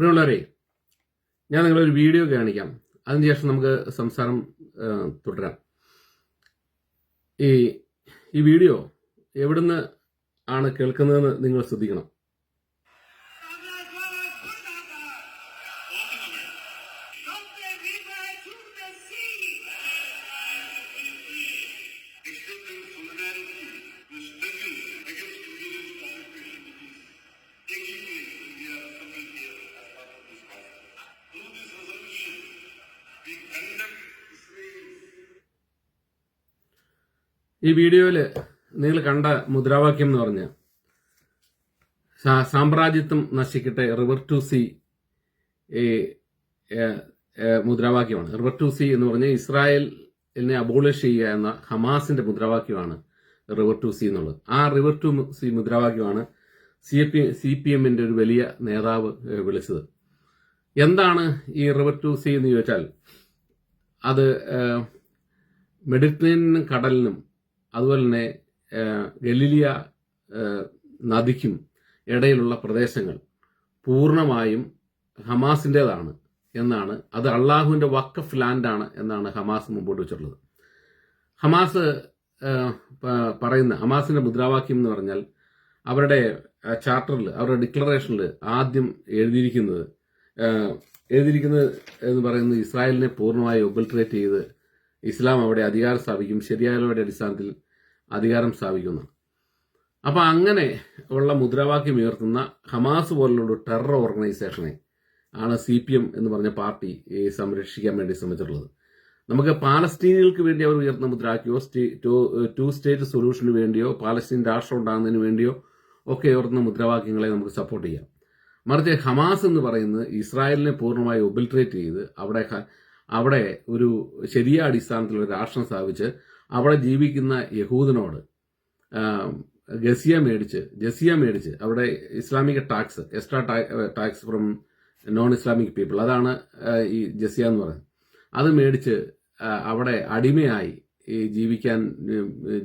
പ്രിയമുള്ളവരെ ഞാൻ നിങ്ങളൊരു വീഡിയോ കാണിക്കാം. അതിനുശേഷം നമുക്ക് സംസാരം തുടരാം. ഈ ഈ വീഡിയോ എവിടുന്ന് ആണ് കേൾക്കുന്നതെന്ന് നിങ്ങൾ ശ്രദ്ധിക്കണം. ഈ വീഡിയോയിൽ നിങ്ങൾ കണ്ട മുദ്രാവാക്യം എന്ന് പറഞ്ഞ സാമ്രാജ്യത്വം നശിക്കട്ടെ റിവർ ടു സി മുദ്രാവാക്യമാണ്. റിവർ ടു സി എന്ന് പറഞ്ഞ ഇസ്രായേലിനെ അബോളിഷ് ചെയ്യുക എന്ന ഹമാസിന്റെ മുദ്രാവാക്യമാണ് റിവർ ടു സി എന്നുള്ളത്. ആ റിവർ ടു സി മുദ്രാവാക്യമാണ് സി പി സി പി എമ്മിന്റെ ഒരു വലിയ നേതാവ് വിളിച്ചത്. എന്താണ് ഈ റിവർ ടു സി എന്ന് ചോദിച്ചാൽ അത് മെഡിറ്ററേനിയൻ കടലിനും അതുപോലെ തന്നെ ഗലിലിയ നദിക്കും ഇടയിലുള്ള പ്രദേശങ്ങൾ പൂർണമായും ഹമാസിന്റെതാണ് എന്നാണ്. അത് അള്ളാഹുവിന്റെ വക്കഫ് ലാൻഡാണ് എന്നാണ് ഹമാസ് മുമ്പോട്ട് വെച്ചിട്ടുള്ളത്. ഹമാസ് പറയുന്ന ഹമാസിന്റെ മുദ്രാവാക്യം എന്ന് പറഞ്ഞാൽ അവരുടെ ചാർട്ടറിൽ അവരുടെ ഡിക്ലറേഷനിൽ ആദ്യം എഴുതിയിരിക്കുന്നത് എഴുതിയിരിക്കുന്നത് എന്ന് പറയുന്നത് ഇസ്രായേലിനെ പൂർണമായി ഒബിൽട്രേറ്റ് ചെയ്ത് ഇസ്ലാം അവിടെ അധികാരം സ്ഥാപിക്കും ശരിയായവരുടെ അടിസ്ഥാനത്തിൽ അധികാരം സ്ഥാപിക്കുന്നു. അപ്പൊ അങ്ങനെ ഉള്ള മുദ്രാവാക്യം ഉയർത്തുന്ന ഹമാസ് പോലുള്ള ഒരു ടെറർ ഓർഗനൈസേഷനെ ആണ് സി പി എം എന്ന് പറഞ്ഞ പാർട്ടി സംരക്ഷിക്കാൻ വേണ്ടി ശ്രമിച്ചിട്ടുള്ളത്. നമുക്ക് പാലസ്തീനികൾക്ക് വേണ്ടി അവർ ഉയർത്തുന്ന മുദ്രാവാക്യോ ടു- സ്റ്റേറ്റ് സൊല്യൂഷന് വേണ്ടിയോ പാലസ്തീൻ രാഷ്ട്രം ഉണ്ടാകുന്നതിന് വേണ്ടിയോ ഒക്കെ ഉയർത്തുന്ന മുദ്രാവാക്യങ്ങളെ നമുക്ക് സപ്പോർട്ട് ചെയ്യാം. മറിച്ച് ഹമാസ് എന്ന് പറയുന്നത് ഇസ്രായേലിനെ പൂർണമായി ഒബിൽട്രേറ്റ് ചെയ്ത് അവിടെ അവിടെ ഒരു ശരിയായ അടിസ്ഥാനത്തിൽ ഒരു രാഷ്ട്രം സ്ഥാപിച്ച് അവിടെ ജീവിക്കുന്ന യഹൂദനോട് ഗസിയ മേടിച്ച് ജസിയ മേടിച്ച് അവിടെ ഇസ്ലാമിക tax extra tax from non Islamic people അതാണ് ഈ ജസിയ എന്ന് പറയുന്നത്. അത് മേടിച്ച് അവിടെ അടിമയായി ജീവിക്കാൻ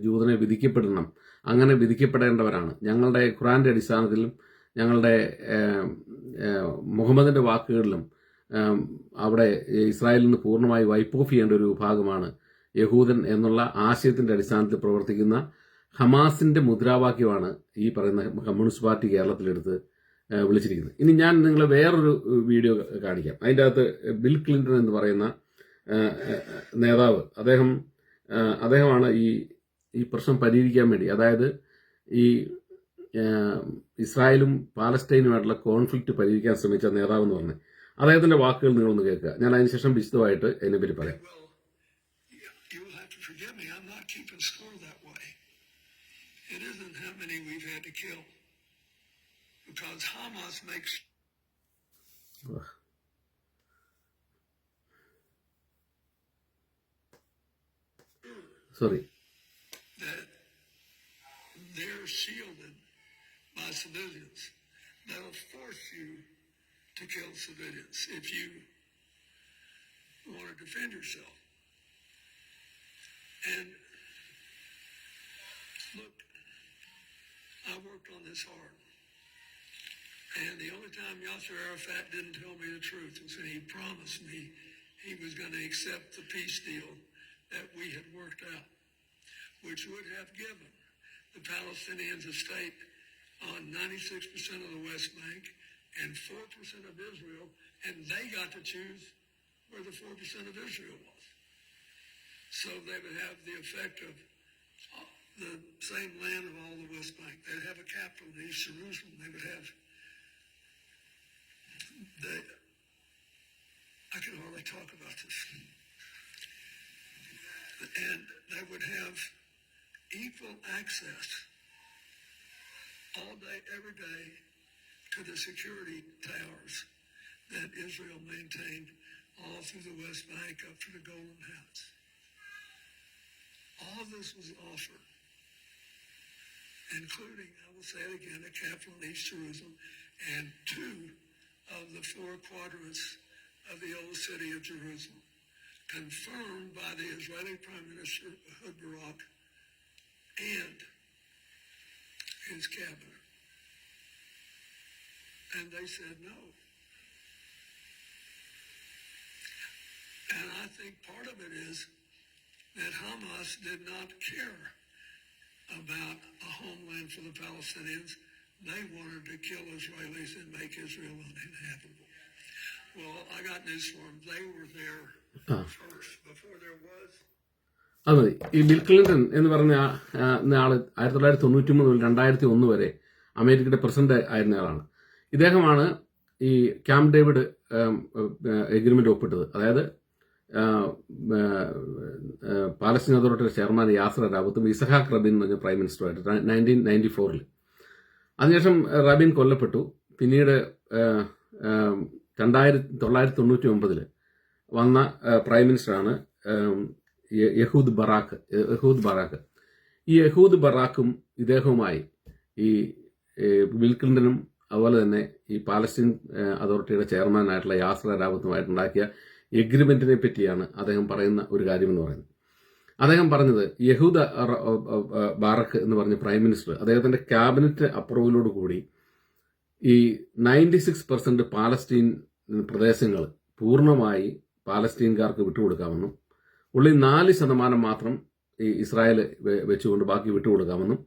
ജൂതനെ വിധിക്കപ്പെടണം. അങ്ങനെ വിധിക്കപ്പെടേണ്ടവരാണ്. ഞങ്ങളുടെ ഖുറാന്റെ അടിസ്ഥാനത്തിലും ഞങ്ങളുടെ മുഹമ്മദിന്റെ വാക്കുകളിലും അവിടെ ഇസ്രായേലിന് പൂർണമായി വൈപ്പ് ഓഫ് ചെയ്യേണ്ട ഒരു വിഭാഗമാണ് യഹൂദൻ എന്നുള്ള ആശയത്തിന്റെ അടിസ്ഥാനത്തിൽ പ്രവർത്തിക്കുന്ന ഹമാസിന്റെ മുദ്രാവാക്യമാണ് ഈ പറയുന്ന കമ്മ്യൂണിസ്റ്റ് പാർട്ടി കേരളത്തിലെടുത്ത് വിളിച്ചിരിക്കുന്നത്. ഇനി ഞാൻ നിങ്ങളെ വേറൊരു വീഡിയോ കാണിക്കാം. അതിന്റെ അകത്ത് ബിൽ ക്ലിന്റൺ എന്ന് പറയുന്ന നേതാവ് അദ്ദേഹം അദ്ദേഹമാണ് ഈ ഈ പ്രശ്നം പരിഹരിക്കാൻ വേണ്ടി അതായത് ഈ ഇസ്രായേലും പാലസ്റ്റൈനുമായിട്ടുള്ള കോൺഫ്ലിക്റ്റ് പരിഹരിക്കാൻ ശ്രമിച്ച നേതാവ് എന്ന് പറഞ്ഞത്. അദ്ദേഹത്തിന്റെ വാക്കുകൾ നിങ്ങളൊന്ന് കേൾക്കുക ഞാൻ അതിനുശേഷം വിശദമായിട്ട് അതിനെപ്പറ്റി പറയാം Well, you- you'll have to forgive me. I'm not keeping score that way. It isn't how many we've had to kill. Because Hamas makes sorry that they're shielded by civilians. That'll force you to kill civilians if you want to defend yourself. And look, I worked on this hard. And the only time Yasser Arafat didn't tell me the truth was when he promised me he was going to accept the peace deal that we had worked out, which would have given the Palestinians a state on 96% of the West Bank and 4% of Israel, and they got to choose where the 4% of Israel was. So they would have the effect of uh, the same land of all the West Bank. They'd have a capital in East Jerusalem. They would have the I can hardly talk about this. And they would have equal access all day, every day to the security towers that Israel maintained all through the West Bank up to the Golden Heights. All this was offered, including, I will say it again, a capital in East Jerusalem and two of the four quadrants of the old city of Jerusalem, confirmed by the Israeli Prime Minister Ehud Barak and his cabinet. And they said no. And I think part of it is that Hamas did not care about a homeland for the Palestinians. They wanted to kill Israelis and make Israel uninhabitable. Well, I got news for them. They were there Ah. first before there was അത് മതി ഈ bill Clinton എന്ന് പറഞ്ഞ ആൾ ആയിരത്തി തൊള്ളായിരത്തി തൊണ്ണൂറ്റി മൂന്ന് മുതൽ രണ്ടായിരത്തി ഒന്ന് വരെ അമേരിക്കയുടെ പ്രസിഡന്റ് ആയിരുന്ന ആളാണ് ഇദ്ദേഹമാണ് ഈ ക്യാമ്പ് ഡേവിഡ് എഗ്രിമെന്റ് ഒപ്പിട്ടത്. അതായത് പാലസ്തീൻ അതോറിറ്റിയുടെ ചെയർമാൻ യാസർ അറാബത്തും ഇസഹാഖ് റബിൻ എന്ന് പറഞ്ഞ പ്രൈം മിനിസ്റ്ററുമായിട്ട് നയന്റീൻ നയന്റി ഫോറിൽ. അതിനുശേഷം റബിൻ കൊല്ലപ്പെട്ടു. പിന്നീട് രണ്ടായിരത്തി തൊള്ളായിരത്തി തൊണ്ണൂറ്റി ഒമ്പതിൽ വന്ന പ്രൈം മിനിസ്റ്ററാണ് യഹൂദ് ബറാക്ക് യഹൂദ് ബറാക്ക് ഈ യഹൂദ് ബറാക്കും ഇദ്ദേഹവുമായി ഈ ബിൽ ക്ലിന്റനും അതുപോലെ തന്നെ ഈ പാലസ്തീൻ ഏ, അതോറിറ്റിയുടെ ചെയർമാനായിട്ടുള്ള യാസർ അരാബത്തുമായിട്ടുണ്ടാക്കിയ എഗ്രിമെന്റിനെ പറ്റിയാണ് അദ്ദേഹം പറയുന്ന ഒരു കാര്യമെന്ന് പറയുന്നത്. അദ്ദേഹം പറഞ്ഞത് യഹൂദ ബാറക്ക് എന്ന് പറഞ്ഞ പ്രൈം മിനിസ്റ്റർ അദ്ദേഹത്തിന്റെ ക്യാബിനറ്റ് അപ്രൂവലോട് കൂടി ഈ നയന്റി സിക്സ് പെർസെന്റ് പാലസ്തീൻ പ്രദേശങ്ങൾ പൂർണമായി പാലസ്തീൻകാർക്ക് വിട്ടുകൊടുക്കാമെന്നും ഉള്ളിൽ നാല് ശതമാനം മാത്രം ഈ ഇസ്രായേൽ വെച്ചുകൊണ്ട് ബാക്കി വിട്ടുകൊടുക്കാമെന്നും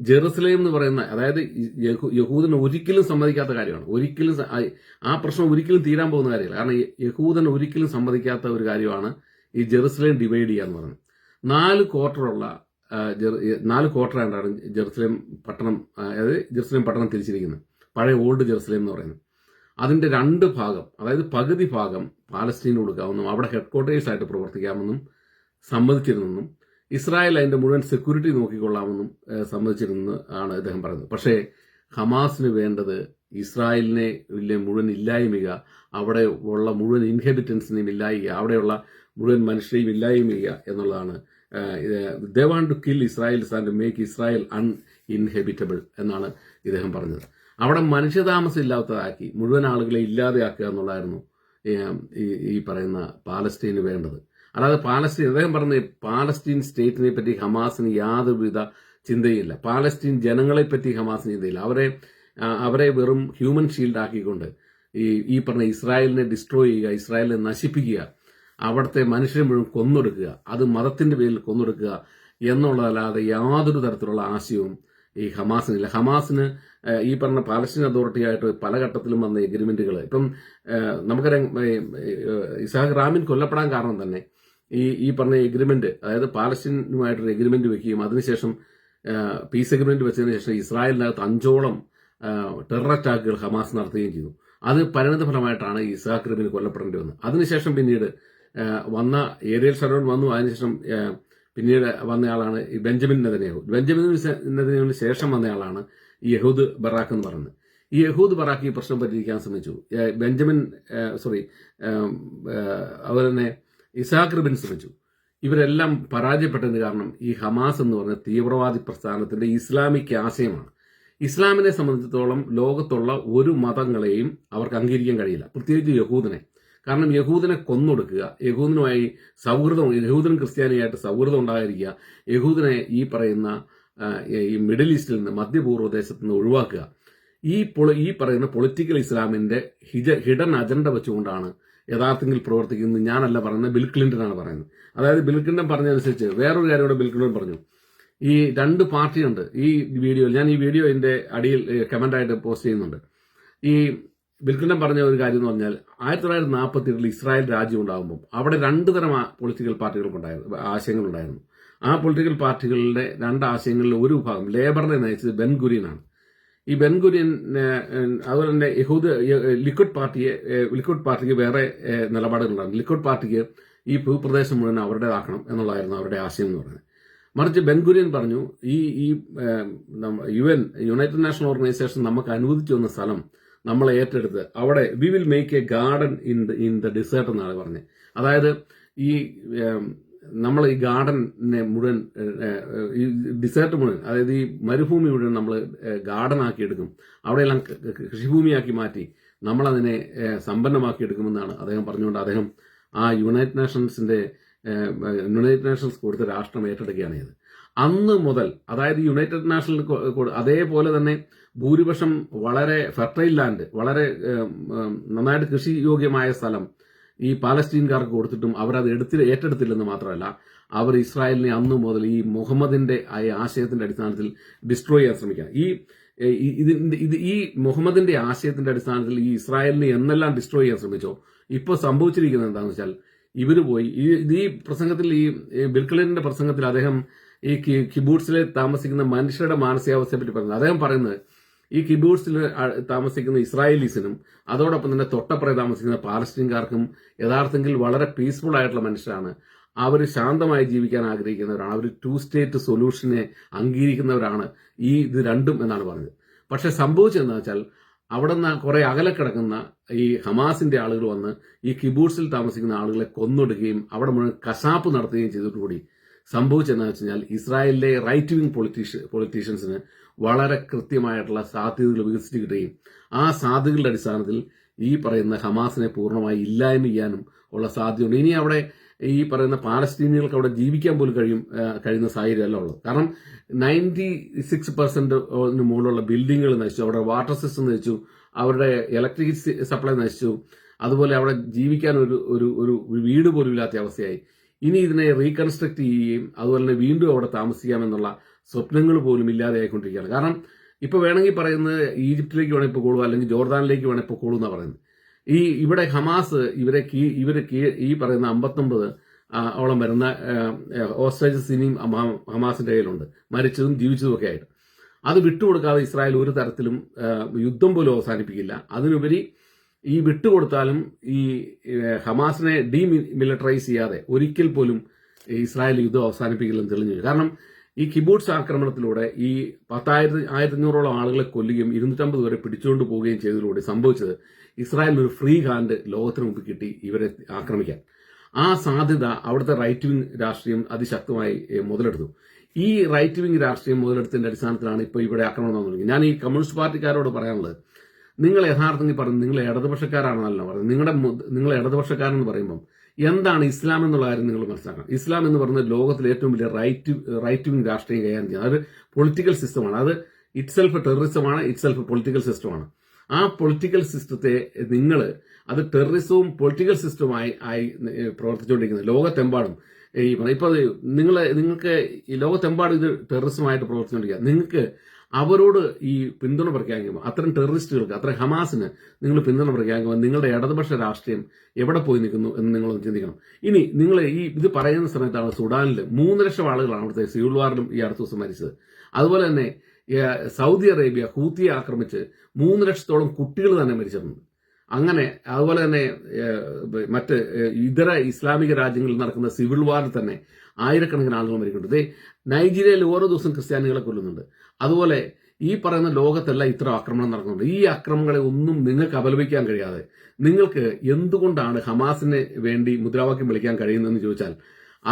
ജെറുസലേം എന്ന് പറയുന്ന അതായത് യഹൂദന് ഒരിക്കലും സമ്മതിക്കാത്ത കാര്യമാണ്. ഒരിക്കലും ആ- പ്രശ്നം ഒരിക്കലും തീരാൻ പോകുന്ന കാര്യമല്ല. കാരണം യഹൂദൻ ഒരിക്കലും സമ്മതിക്കാത്ത ഒരു കാര്യമാണ് ഈ ജെറുസലേം ഡിവൈഡ് ചെയ്യുക എന്ന് പറയുന്നത്. നാല് ക്വാർട്ടറുള്ള നാല് ക്വാർട്ടർ ആയിട്ടാണ് ജെറുസലേം പട്ടണം അതായത് ജെറുസലേം പട്ടണം തിരിച്ചിരിക്കുന്നത്. പഴയ ഓൾഡ് ജെറുസലേം എന്ന് പറയുന്നത്. അതിന്റെ രണ്ട് ഭാഗം അതായത് പകുതി ഭാഗം പാലസ്തീന് കൊടുക്കാമെന്നും അവിടെ ഹെഡ്ക്വാർട്ടേഴ്സ് ആയിട്ട് പ്രവർത്തിക്കാമെന്നും സമ്മതിച്ചിരുന്നെന്നും ഇസ്രായേൽ അതിന്റെ മുഴുവൻ സെക്യൂരിറ്റി നോക്കിക്കൊള്ളാമെന്നും സമ്മതിച്ചിരുന്നു ആണ് അദ്ദേഹം പറയുന്നത്. പക്ഷേ ഹമാസിന് വേണ്ടത് ഇസ്രായേലിനെ മുഴുവൻ ഇല്ലായ്മയുക അവിടെ ഉള്ള മുഴുവൻ ഇൻഹെബിറ്റൻസിനെയും ഇല്ലായ്മ അവിടെയുള്ള മുഴുവൻ മനുഷ്യരെയും ഇല്ലായ്മ എന്നുള്ളതാണ്. They want to kill Israels and make Israel uninhabitable എന്നാണ് ഇദ്ദേഹം പറഞ്ഞത്. അവിടെ മനുഷ്യതാമസം ഇല്ലാത്തതാക്കി മുഴുവൻ ആളുകളെ ഇല്ലാതെയാക്കുക എന്നുള്ളതായിരുന്നു ഈ പറയുന്ന പാലസ്തീന് വേണ്ടത്. അല്ലാതെ പാലസ്തീൻ അദ്ദേഹം പറഞ്ഞ പാലസ്തീൻ സ്റ്റേറ്റിനെ പറ്റി ഹമാസിന് യാതൊരുവിധ ചിന്തയില്ല. പാലസ്തീൻ ജനങ്ങളെ പറ്റി ഹമാസിന് ചിന്തയില്ല. അവരെ അവരെ വെറും ഹ്യൂമൻ ഷീൽഡ് ആക്കിക്കൊണ്ട് ഈ ഈ പറഞ്ഞ ഇസ്രായേലിനെ ഡിസ്ട്രോയ് ചെയ്യുക ഇസ്രായേലിനെ നശിപ്പിക്കുക അവിടുത്തെ മനുഷ്യരെ മുഴുവൻ കൊന്നൊടുക്കുക അത് മതത്തിന്റെ പേരിൽ കൊന്നൊടുക്കുക എന്നുള്ളതല്ലാതെ യാതൊരു തരത്തിലുള്ള ആശയവും ഈ ഹമാസിനില്ല. ഹമാസിന് ഈ പറഞ്ഞ പാലസ്തീൻ അതോറിറ്റിയായിട്ട് പല ഘട്ടത്തിലും വന്ന എഗ്രിമെന്റുകൾ ഇപ്പം നമുക്കറിയാം ഇസാഖ് റാമിൻ കൊല്ലപ്പെടാൻ കാരണം തന്നെ ഈ ഈ പറഞ്ഞ എഗ്രിമെന്റ് അതായത് പാലസ്തീനുമായിട്ടൊരു എഗ്രിമെന്റ് വെക്കുകയും അതിനുശേഷം പീസ് എഗ്രിമെന്റ് വെച്ചതിന് ശേഷം ഇസ്രായേലിനകത്ത് അഞ്ചോളം ടെറർ അറ്റാക്കുകൾ ഹമാസ് നടത്തുകയും ചെയ്തു. അത് പരിണതഫലമായിട്ടാണ് ഇസാഖ് റബിന് കൊല്ലപ്പെടേണ്ടി വന്നത്. അതിനുശേഷം പിന്നീട് വന്ന ഏരിയൽ ഷറോൺ വന്നു. അതിനുശേഷം പിന്നീട് വന്നയാളാണ് ഈ ബെഞ്ചമിൻ നെതന്യാഹു. ബെഞ്ചമിൻ നെതന്യാഹുവിന് ശേഷം വന്നയാളാണ് ഈ യഹൂദ് ബറാഖ് എന്ന് പറയുന്നത്. ഈ യഹൂദ് ബറാഖ് ഈ പ്രശ്നം പരിഹരിക്കാൻ ശ്രമിച്ചു. ബെഞ്ചമിൻ സോറി അതുപോലെ തന്നെ ഇസാഖ് റിബിൻ ശ്രമിച്ചു. ഇവരെല്ലാം പരാജയപ്പെട്ടതിന് കാരണം ഈ ഹമാസ് എന്ന് പറഞ്ഞ തീവ്രവാദി പ്രസ്ഥാനത്തിന്റെ ഇസ്ലാമിക് ആശയമാണ്. ഇസ്ലാമിനെ സംബന്ധിച്ചിടത്തോളം ലോകത്തുള്ള ഒരു മതങ്ങളെയും അവർക്ക് അംഗീകരിക്കാൻ കഴിയില്ല. പ്രത്യേകിച്ച് യഹൂദനെ. കാരണം യഹൂദനെ കൊന്നൊടുക്കുക യഹൂദനുമായി സൗഹൃദം യഹൂദനും ക്രിസ്ത്യാനിയായിട്ട് സൗഹൃദം ഉണ്ടായിരിക്കുക യഹൂദനെ ഈ പറയുന്ന ഈ മിഡിൽ ഈസ്റ്റിൽ നിന്ന് മധ്യപൂർവ ദേശത്ത് നിന്ന് ഒഴിവാക്കുക. ഈ ഈ പറയുന്ന പൊളിറ്റിക്കൽ ഇസ്ലാമിന്റെ ഹിഡൻ അജണ്ട വെച്ചുകൊണ്ടാണ് യഥാർത്ഥത്തിൽ പ്രവർത്തിക്കുന്നത് ഞാനല്ല പറയുന്നത് ബിൽ ക്ലിന്റൺ ആണ് പറയുന്നത്. അതായത് ബിൽ ക്ലിന്റൺ പറഞ്ഞതനുസരിച്ച് വേറൊരു കാര്യം കൂടെ ബിൽ ക്ലിന്റൺ പറഞ്ഞു. ഈ രണ്ട് പാർട്ടിയുണ്ട്. ഈ വീഡിയോയിൽ ഞാൻ ഈ വീഡിയോ എന്റെ അടിയിൽ കമന്റ് ആയിട്ട് പോസ്റ്റ് ചെയ്യുന്നുണ്ട്. ഈ ബിൽ ക്ലിന്റൺ പറഞ്ഞ ഒരു കാര്യം എന്ന് പറഞ്ഞാൽ ആയിരത്തി തൊള്ളായിരത്തി നാൽപ്പത്തി എട്ടിൽ ഇസ്രായേൽ രാജ്യം ഉണ്ടാകുമ്പോൾ അവിടെ രണ്ട് തരം പൊളിറ്റിക്കൽ പാർട്ടികൾക്കുണ്ടായിരുന്നു ആശയങ്ങളുണ്ടായിരുന്നു. ആ പൊളിറ്റിക്കൽ പാർട്ടികളുടെ രണ്ട് ആശയങ്ങളിൽ ഒരു വിഭാഗം ലേബറിനെ നയിച്ചത് ബെൻ ഗുരിയനാണ്. ഈ ബെൻഗുരിയൻ അതുപോലെ തന്നെ യഹൂദ് ലിക്വിഡ് പാർട്ടിയെ ലിക്വിഡ് പാർട്ടിക്ക് വേറെ നിലപാടുകളുണ്ടായിരുന്നു ലിക്വിഡ് പാർട്ടിക്ക് ഈ ഭൂപ്രദേശം മുഴുവൻ അവരുടേതാക്കണം എന്നുള്ളതായിരുന്നു അവരുടെ ആശയം എന്ന് പറയുന്നത്. മറിച്ച് ബെൻഗുരിയൻ പറഞ്ഞു ഈ ഈ U N united national organization നമുക്ക് അനുവദിച്ചു വന്ന സ്ഥലം നമ്മൾ ഏറ്റെടുത്ത് അവിടെ we will make a garden in in the desert എന്നാണ് പറഞ്ഞത്. അതായത് ഈ നമ്മൾ ഈ ഗാർഡനെ മുഴുവൻ ഈ ഡിസേർട്ട് മുഴുവൻ അതായത് ഈ മരുഭൂമി മുഴുവൻ നമ്മൾ ഗാർഡൻ ആക്കി എടുക്കും അവിടെയെല്ലാം കൃഷിഭൂമിയാക്കി മാറ്റി നമ്മളതിനെ സമ്പന്നമാക്കി എടുക്കുമെന്നാണ് അദ്ദേഹം പറഞ്ഞുകൊണ്ട് അദ്ദേഹം ആ യുണൈറ്റഡ് നേഷൻസിന്റെ യുണൈറ്റഡ് നേഷൻസ് കൊടുത്ത രാഷ്ട്രം ഏറ്റെടുക്കുകയാണ് ചെയ്തത് അന്ന് മുതൽ അതായത് യുണൈറ്റഡ് നാഷണൽ അതേപോലെ തന്നെ ഭൂരിപക്ഷം വളരെ ഫെർട്ടൈൽ ലാൻഡ് വളരെ നന്നായിട്ട് കൃഷി യോഗ്യമായ സ്ഥലം ഈ പാലസ്തീൻകാർക്ക് കൊടുത്തിട്ടും അവരത് എടുത്തി ഏറ്റെടുത്തില്ലെന്ന് മാത്രമല്ല അവർ ഇസ്രായേലിനെ അന്നു മുതൽ ഈ മുഹമ്മദിന്റെ ആശയത്തിന്റെ അടിസ്ഥാനത്തിൽ ഡിസ്ട്രോയ് ചെയ്യാൻ ശ്രമിക്കുക ഈ ഇതിന്റെ ഇത് ഈ മുഹമ്മദിന്റെ ആശയത്തിന്റെ അടിസ്ഥാനത്തിൽ ഈ ഇസ്രായേലിനെ എന്നെല്ലാം ഡിസ്ട്രോയ് ചെയ്യാൻ ശ്രമിച്ചോ? ഇപ്പോൾ സംഭവിച്ചിരിക്കുന്നത് എന്താണെന്ന് വെച്ചാൽ ഇവർ പോയി ഈ പ്രസംഗത്തിൽ ഈ ബിൽക്ലിന്റെ പ്രസംഗത്തിൽ അദ്ദേഹം ഈ കിബൂട്ട്സിലെ താമസിക്കുന്ന മനുഷ്യരുടെ മാനസികാവസ്ഥയെ പറ്റി പറയുന്നത് അദ്ദേഹം പറയുന്നത് ഈ കിബൂട്ട്സിൽ താമസിക്കുന്ന ഇസ്രായേലീസിനും അതോടൊപ്പം തന്നെ തൊട്ടപ്പുറം താമസിക്കുന്ന പാലസ്റ്റീൻകാർക്കും യഥാർത്ഥത്തിൽ വളരെ പീസ്ഫുൾ ആയിട്ടുള്ള മനുഷ്യരാണ്. അവർ ശാന്തമായി ജീവിക്കാൻ ആഗ്രഹിക്കുന്നവരാണ്. അവർ ടു സ്റ്റേറ്റ് സൊല്യൂഷനെ അംഗീകരിക്കുന്നവരാണ്. ഈ ഇത് രണ്ടും എന്നാണ് പറഞ്ഞത്. പക്ഷെ സംഭവിച്ചതെന്ന് വെച്ചാൽ അവിടെ നിന്ന് കുറെ അകലെ കിടക്കുന്ന ഈ ഹമാസിന്റെ ആളുകൾ വന്ന് ഈ കിബൂട്ട്സിൽ താമസിക്കുന്ന ആളുകളെ കൊന്നൊടുക്കുകയും അവിടെ മുഴുവൻ കശാപ്പ് നടത്തുകയും ചെയ്തിട്ടുകൂടി. സംഭവിച്ചതെന്ന് വെച്ച് കഴിഞ്ഞാൽ ഇസ്രായേലിലെ റൈറ്റ് വിങ് പൊളിറ്റീഷ്യ പൊളിറ്റീഷ്യൻസിന് വളരെ കൃത്യമായിട്ടുള്ള സാധ്യതകൾ വികസിച്ച് കിട്ടുകയും ആ സാധ്യതകളുടെ അടിസ്ഥാനത്തിൽ ഈ പറയുന്ന ഹമാസിനെ പൂർണമായി ഇല്ലായ്മ ചെയ്യാനും ഉള്ള സാധ്യതയുണ്ട്. ഇനി അവിടെ ഈ പറയുന്ന പാലസ്തീനികൾക്ക് അവിടെ ജീവിക്കാൻ പോലും കഴിയും കഴിയുന്ന സാഹചര്യമല്ല ഉള്ളത്. കാരണം നയന്റി സിക്സ് പെർസെന്റ് മുകളിലുള്ള ബിൽഡിങ്ങുകൾ നശിച്ചു അവിടെ വാട്ടർ സിസ്റ്റം നശിച്ചു അവരുടെ ഇലക്ട്രിസിറ്റി സപ്ലൈ നശിച്ചു അതുപോലെ അവിടെ ജീവിക്കാൻ ഒരു ഒരു വീട് പോലും ഇല്ലാത്ത അവസ്ഥയായി. ഇനി ഇതിനെ റീകൺസ്ട്രക്ട് ചെയ്യുകയും അതുപോലെ തന്നെ വീണ്ടും അവിടെ താമസിക്കാമെന്നുള്ള സ്വപ്നങ്ങൾ പോലും ഇല്ലാതെയായിക്കൊണ്ടിരിക്കുകയാണ്. കാരണം ഇപ്പൊ വേണമെങ്കിൽ പറയുന്നത് ഈജിപ്തിലേക്ക് വേണേൽ പൊക്കോളൂ അല്ലെങ്കിൽ ജോർദാനിലേക്ക് വേണേൽ പൊക്കോളൂ എന്നാണ് പറയുന്നത്. ഈ ഇവിടെ ഹമാസ് ഇവരെ കീ ഇവരെ കീ ഈ പറയുന്ന അമ്പത്തൊമ്പത് ഓളം വരുന്ന ഓസ്ട്രേജസ് ഇനിയും ഹമാ- ഹമാസിന്റെ കയ്യിലുണ്ട്. മരിച്ചതും ജീവിച്ചതും ഒക്കെ ആയിട്ട്. അത് വിട്ടുകൊടുക്കാതെ ഇസ്രായേൽ ഒരു തരത്തിലും യുദ്ധം പോലും അവസാനിപ്പിക്കില്ല. അതിനുപരി ഈ വിട്ടുകൊടുത്താലും ഈ ഹമാസിനെ ഡീ മിലിറ്ററൈസ് ചെയ്യാതെ ഒരിക്കൽ പോലും ഇസ്രായേൽ യുദ്ധം അവസാനിപ്പിക്കില്ലെന്ന് തെളിഞ്ഞു കാരണം ഈ കിബൂട്ട്സ് ആക്രമണത്തിലൂടെ ഈ പത്തായിരത്തി ആയിരത്തി അഞ്ഞൂറോളം ആളുകളെ കൊല്ലുകയും ഇരുന്നൂറ്റമ്പത് വരെ പിടിച്ചുകൊണ്ട് പോവുകയും ചെയ്തതിലൂടെ സംഭവിച്ചത് ഇസ്രായേൽ ഒരു ഫ്രീ ഹാൻഡ് ലോകത്തിന് മുമ്പ് കിട്ടി ഇവരെ ആക്രമിക്കാൻ. ആ സാധ്യത അവിടുത്തെ റൈറ്റ് വിങ് രാഷ്ട്രീയം അതിശക്തമായി മുതലെടുത്തു. ഈ റൈറ്റ് വിങ് രാഷ്ട്രീയം മുതലെടുത്തതിന്റെ അടിസ്ഥാനത്തിലാണ് ഇപ്പോൾ ഇവിടെ ആക്രമണം നടന്നത് ഞാൻ ഈ കമ്മ്യൂണിസ്റ്റ് പാർട്ടിക്കാരോട് പറയാനുള്ളത് നിങ്ങൾ യഥാർത്ഥത്തിൽ പറഞ്ഞു നിങ്ങൾ ഇടതുപക്ഷക്കാരാണെന്നല്ല പറഞ്ഞു നിങ്ങളുടെ നിങ്ങൾ ഇടതുപക്ഷക്കാരെന്ന് പറയുമ്പോൾ എന്താണ് ഇസ്ലാം എന്നുള്ള കാര്യം നിങ്ങൾ മനസ്സിലാക്കണം. ഇസ്ലാം എന്ന് പറയുന്നത് ലോകത്തിലെ ഏറ്റവും വലിയ റൈറ്റ് റൈറ്റ് വിങ് രാഷ്ട്രീയം കൈകാര്യം ചെയ്യുന്നത്. അത് പൊളിറ്റിക്കൽ സിസ്റ്റമാണ് അത് ഇറ്റ് സെൽഫ് ടെററിസമാണ് ഇറ്റ് സെൽഫ് പൊളിറ്റിക്കൽ സിസ്റ്റമാണ് ആ പൊളിറ്റിക്കൽ സിസ്റ്റത്തെ നിങ്ങൾ അത് ടെററിസവും പൊളിറ്റിക്കൽ സിസ്റ്റവുമായി ആയി പ്രവർത്തിച്ചുകൊണ്ടിരിക്കുന്നത്. ലോകത്തെമ്പാടും. ഈ ഇപ്പൊ നിങ്ങൾ നിങ്ങൾക്ക് ഈ ലോകത്തെമ്പാടും ഇത് ടെററിസമായിട്ട് പ്രവർത്തിച്ചുകൊണ്ടിരിക്കുക. നിങ്ങൾക്ക് അവരോട് ഈ പിന്തുണ പ്രഖ്യാപിക്കുമ്പോൾ അത്തരം ടെററിസ്റ്റുകൾക്ക് അത്തരം ഹമാസിന് നിങ്ങൾ പിന്തുണ പ്രഖ്യാപിക്കുമ്പോൾ നിങ്ങളുടെ ഇടതുപക്ഷ രാഷ്ട്രീയം എവിടെ പോയി നിൽക്കുന്നു എന്ന് നിങ്ങൾ ചിന്തിക്കണം. ഇനി നിങ്ങൾ ഈ ഇത് പറയുന്ന സമയത്താണ് സുഡാനിൽ മൂന്ന് ലക്ഷം ആളുകളാണ് അവിടുത്തെ സിവിൽ വാറിലും ഈ അടുത്ത ദിവസം മരിച്ചത്. അതുപോലെ തന്നെ സൗദി അറേബ്യ ഹൂത്തിയെ ആക്രമിച്ച് മൂന്ന് ലക്ഷത്തോളം കുട്ടികൾ തന്നെ മരിച്ചിട്ടുണ്ട്. അങ്ങനെ അതുപോലെ തന്നെ മറ്റ് ഇതര ഇസ്ലാമിക രാജ്യങ്ങളിൽ നടക്കുന്ന സിവിൽ വാറിൽ തന്നെ ആയിരക്കണക്കിന് ആളുകൾ മരിക്കുന്നുണ്ട്. ഇതേ നൈജീരിയയിൽ ഓരോ ദിവസം ക്രിസ്ത്യാനികളെ കൊല്ലുന്നുണ്ട്. അതുപോലെ ഈ പറയുന്ന ലോകത്തല്ല ഇത്ര ആക്രമണം നടക്കുന്നുണ്ട്. ഈ ആക്രമണങ്ങളെ ഒന്നും നിങ്ങൾക്ക് അപലപിക്കാൻ കഴിയാതെ നിങ്ങൾക്ക് എന്തുകൊണ്ടാണ് ഹമാസിന് വേണ്ടി മുദ്രാവാക്യം വിളിക്കാൻ കഴിയുന്നതെന്ന് ചോദിച്ചാൽ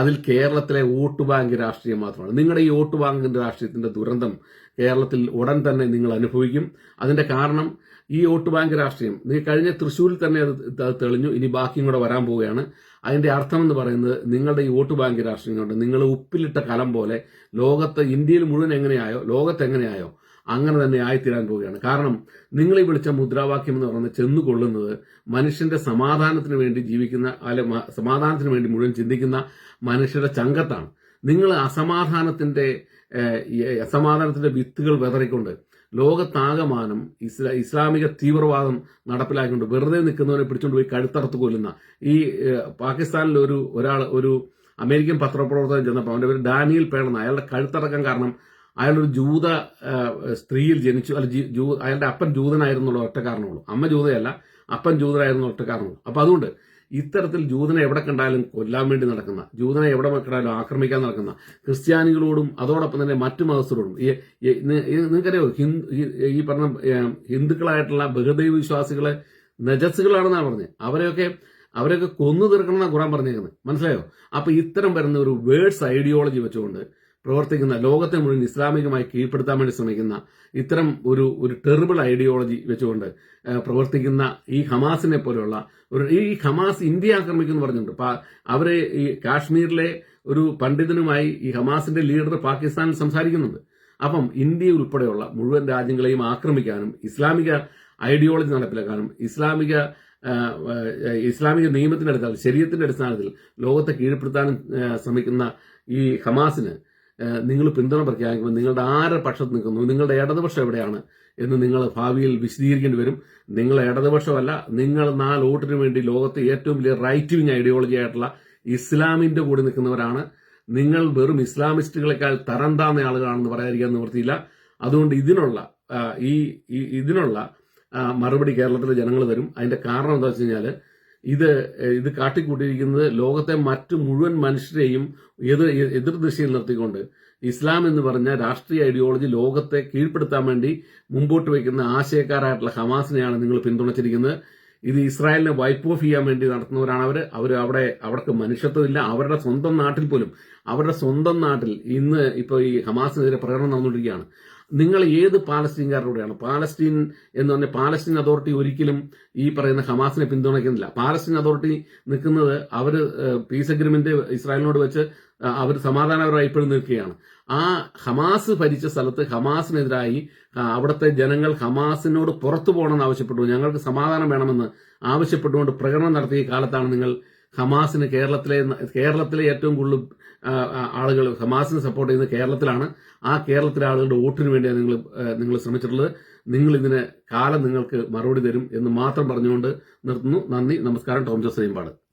അതിൽ കേരളത്തിലെ വോട്ട് ബാങ്ക് രാഷ്ട്രീയം മാത്രമാണ്. നിങ്ങളുടെ ഈ വോട്ട് ബാങ്കിന്റെ രാഷ്ട്രീയത്തിന്റെ ദുരന്തം കേരളത്തിൽ ഉടൻ തന്നെ നിങ്ങൾ അനുഭവിക്കും. അതിന്റെ കാരണം ഈ വോട്ട് ബാങ്ക് രാഷ്ട്രീയം നീ കഴിഞ്ഞ തൃശ്ശൂരിൽ തന്നെ അത് തെളിഞ്ഞു ഇനി ബാക്കിയും കൂടെ വരാൻ പോവുകയാണ്. അതിന്റെ അർത്ഥം എന്ന് പറയുന്നത് നിങ്ങളുടെ ഈ വോട്ട് ബാങ്ക് രാഷ്ട്രീയം കൊണ്ട് നിങ്ങൾ ഉപ്പിലിട്ട കലം പോലെ ലോകത്ത് ഇന്ത്യയിൽ മുഴുവൻ എങ്ങനെയായോ ലോകത്ത് എങ്ങനെയായോ അങ്ങനെ തന്നെ ആയിത്തീരാൻ പോവുകയാണ്. കാരണം നിങ്ങളെ വിളിച്ച മുദ്രാവാക്യം എന്ന് പറയുന്നത് ചെന്നുകൊള്ളുന്നത് മനുഷ്യന്റെ സമാധാനത്തിന് വേണ്ടി ജീവിക്കുന്ന അല്ലെ സമാധാനത്തിന് വേണ്ടി മുഴുവൻ ചിന്തിക്കുന്ന മനുഷ്യരുടെ ചങ്കത്താണ്. നിങ്ങൾ അസമാധാനത്തിന്റെ അസമാധാനത്തിന്റെ വിത്തുകൾ വിതറിക്കൊണ്ട് ലോകത്താകമാനം ഇസ്ലാ ഇസ്ലാമിക തീവ്രവാദം നടപ്പിലാക്കിക്കൊണ്ട് വെറുതെ നിൽക്കുന്നവരെ പിടിച്ചുകൊണ്ട് പോയി കഴുത്തറുത്ത് കൊല്ലുന്ന ഈ പാകിസ്ഥാനിൽ ഒരു ഒരാൾ ഒരു അമേരിക്കൻ പത്രപ്രവർത്തകൻ ചെന്നപ്പോൾ അവന്റെ പേര് ഡാനിയൽ പേണെന്ന് അയാളുടെ കഴുത്തടക്കം കാരണം അയാളൊരു ജൂത സ്ത്രീയിൽ ജനിച്ചു അല്ല അയാളുടെ അപ്പൻ ജൂതനായിരുന്നുള്ള ഒറ്റ കാരണമുള്ളൂ. അമ്മ ജൂതയല്ല അപ്പൻ ജൂതനായിരുന്ന ഒറ്റ കാരണമുള്ളൂ. അപ്പൊ അതുകൊണ്ട് ഇത്തരത്തിൽ ജൂതനെ എവിടെ കണ്ടാലും കൊല്ലാൻ വേണ്ടി നടക്കുന്ന ജൂതനെ എവിടെ കണ്ടാലും ആക്രമിക്കാൻ നടക്കുന്ന ക്രിസ്ത്യാനികളോടും അതോടൊപ്പം തന്നെ മറ്റു മതസ്ഥരോടും നിങ്ങൾക്കറിയോ ഹിന്ദു ഈ- പറഞ്ഞ ഹിന്ദുക്കളായിട്ടുള്ള ബഹുദൈവ വിശ്വാസികളെ നജസ്സുകളാണെന്നാണ് പറഞ്ഞത് അവരെയൊക്കെ അവരെയൊക്കെ കൊന്നു തീർക്കണം എന്നാണ് ഖുറാൻ പറഞ്ഞേക്കുന്നത്. മനസ്സിലായോ? അപ്പൊ ഇത്തരം വരുന്ന ഒരു വേഴ്സ് ഐഡിയോളജി വെച്ചുകൊണ്ട് പ്രവർത്തിക്കുന്ന ലോകത്തെ മുഴുവൻ ഇസ്ലാമികമായി കീഴ്പ്പെടുത്താൻ വേണ്ടി ശ്രമിക്കുന്ന ഇത്തരം ഒരു ഒരു ടെറിബിൾ ഐഡിയോളജി വെച്ചുകൊണ്ട് പ്രവർത്തിക്കുന്ന ഈ ഹമാസിനെ പോലെയുള്ള ഒരു ഈ ഹമാസ് ഇന്ത്യ ആക്രമിക്കുന്നു പറഞ്ഞിട്ടുണ്ട്. അവരെ ഈ കാശ്മീരിലെ ഒരു പണ്ഡിതനുമായി ഈ ഹമാസിന്റെ ലീഡർ പാകിസ്ഥാനിൽ സംസാരിക്കുന്നുണ്ട്. അപ്പം ഇന്ത്യ ഉൾപ്പെടെയുള്ള മുഴുവൻ രാജ്യങ്ങളെയും ആക്രമിക്കാനും ഇസ്ലാമിക ഐഡിയോളജി നടപ്പിലാക്കാനും ഇസ്ലാമിക ഇസ്ലാമിക നിയമത്തിന്റെ അടിസ്ഥാനത്തിൽ ശരീരത്തിന്റെ അടിസ്ഥാനത്തിൽ ലോകത്തെ കീഴ്പ്പെടുത്താനും ശ്രമിക്കുന്ന ഈ ഹമാസിന് നിങ്ങൾ പിന്തുണ പ്രഖ്യാപിക്കുമ്പോൾ നിങ്ങളുടെ ആരുടെ പക്ഷത്ത് നിൽക്കുന്നു? നിങ്ങളുടെ ഇടതുപക്ഷം എവിടെയാണ് എന്ന് നിങ്ങൾ ഭാവിയിൽ വിശദീകരിക്കേണ്ടി വരും. നിങ്ങൾ ഇടതുപക്ഷമല്ല നിങ്ങൾ നാല് വോട്ടിന് വേണ്ടി ലോകത്തെ ഏറ്റവും വലിയ റൈറ്റ് വിങ് ഐഡിയോളജി ആയിട്ടുള്ള ഇസ്ലാമിന്റെ കൂടെ നിൽക്കുന്നവരാണ്. നിങ്ങൾ വെറും ഇസ്ലാമിസ്റ്റുകളെക്കാൾ തരം താന്ന ആളുകളാണെന്ന് പറയാതിരിക്കാൻ നിവൃത്തിയില്ല. അതുകൊണ്ട് ഇതിനുള്ള ഈ ഇതിനുള്ള മറുപടി കേരളത്തിലെ ജനങ്ങൾ തരും. അതിന്റെ കാരണം എന്താ വെച്ച് കഴിഞ്ഞാൽ ഇത് ഇത് കാട്ടിക്കൂട്ടിയിരിക്കുന്നത് ലോകത്തെ മറ്റു മുഴുവൻ മനുഷ്യരെയും എതിർ എതിർ ദിശയിൽ നിർത്തിക്കൊണ്ട്. ഇസ്ലാം എന്ന് പറഞ്ഞ രാഷ്ട്രീയ ഐഡിയോളജി ലോകത്തെ കീഴ്പ്പെടുത്താൻ വേണ്ടി മുമ്പോട്ട് വയ്ക്കുന്ന ആശയക്കാരായിട്ടുള്ള ഹമാസിനെയാണ് നിങ്ങൾ പിന്തുണച്ചിരിക്കുന്നത്. ഇത് ഇസ്രായേലിനെ വൈപ്പ് ഓഫ് ചെയ്യാൻ വേണ്ടി നടത്തുന്നവരാണ് അവർ അവർ അവിടെ അവർക്ക് മനുഷ്യത്വമില്ല. അവരുടെ സ്വന്തം നാട്ടിൽ പോലും അവരുടെ സ്വന്തം നാട്ടിൽ ഇന്ന് ഇപ്പോൾ ഈ ഹമാസിനെതിരെ പ്രകടനം നടന്നുകൊണ്ടിരിക്കുകയാണ്. നിങ്ങൾ ഏത് പാലസ്തീൻകാരോടെയാണ് പാലസ്തീൻ എന്ന് പറഞ്ഞ പാലസ്തീൻ അതോറിറ്റി ഒരിക്കലും ഈ പറയുന്ന ഹമാസിനെ പിന്തുണയ്ക്കുന്നില്ല. പാലസ്തീൻ അതോറിറ്റി നിൽക്കുന്നത് അവർ പീസ് അഗ്രിമെന്റ് ഇസ്രായേലിനോട് വെച്ച് അവർ സമാധാനപരമായി ഇപ്പോഴും നിൽക്കുകയാണ്. ആ ഹമാസ് ഭരിച്ച സ്ഥലത്ത് ഹമാസിനെതിരായി അവിടുത്തെ ജനങ്ങൾ ഹമാസിനോട് പുറത്തു പോകണമെന്ന് ആവശ്യപ്പെട്ടു. ഞങ്ങൾക്ക് സമാധാനം വേണമെന്ന് ആവശ്യപ്പെട്ടുകൊണ്ട് പ്രകടനം നടത്തിയ കാലത്താണ് നിങ്ങൾ ഹമാസിന് കേരളത്തിലെ കേരളത്തിലെ ഏറ്റവും കൂടുതൽ ആളുകൾ ഹമാസിനെ സപ്പോർട്ട് ചെയ്യുന്ന കേരളത്തിലാണ്. ആ കേരളത്തിലെ ആളുകളുടെ വോട്ടിന് വേണ്ടിയാണ് നിങ്ങൾ നിങ്ങൾ ശ്രമിച്ചിട്ടുള്ളത്. നിങ്ങൾ ഇതിന് കാലം നിങ്ങൾക്ക് മറുപടി തരും എന്ന് മാത്രം പറഞ്ഞുകൊണ്ട് നിർത്തുന്നു. നന്ദി. നമസ്കാരം. ടോം ജോസ് നെയ്മ്പാട്.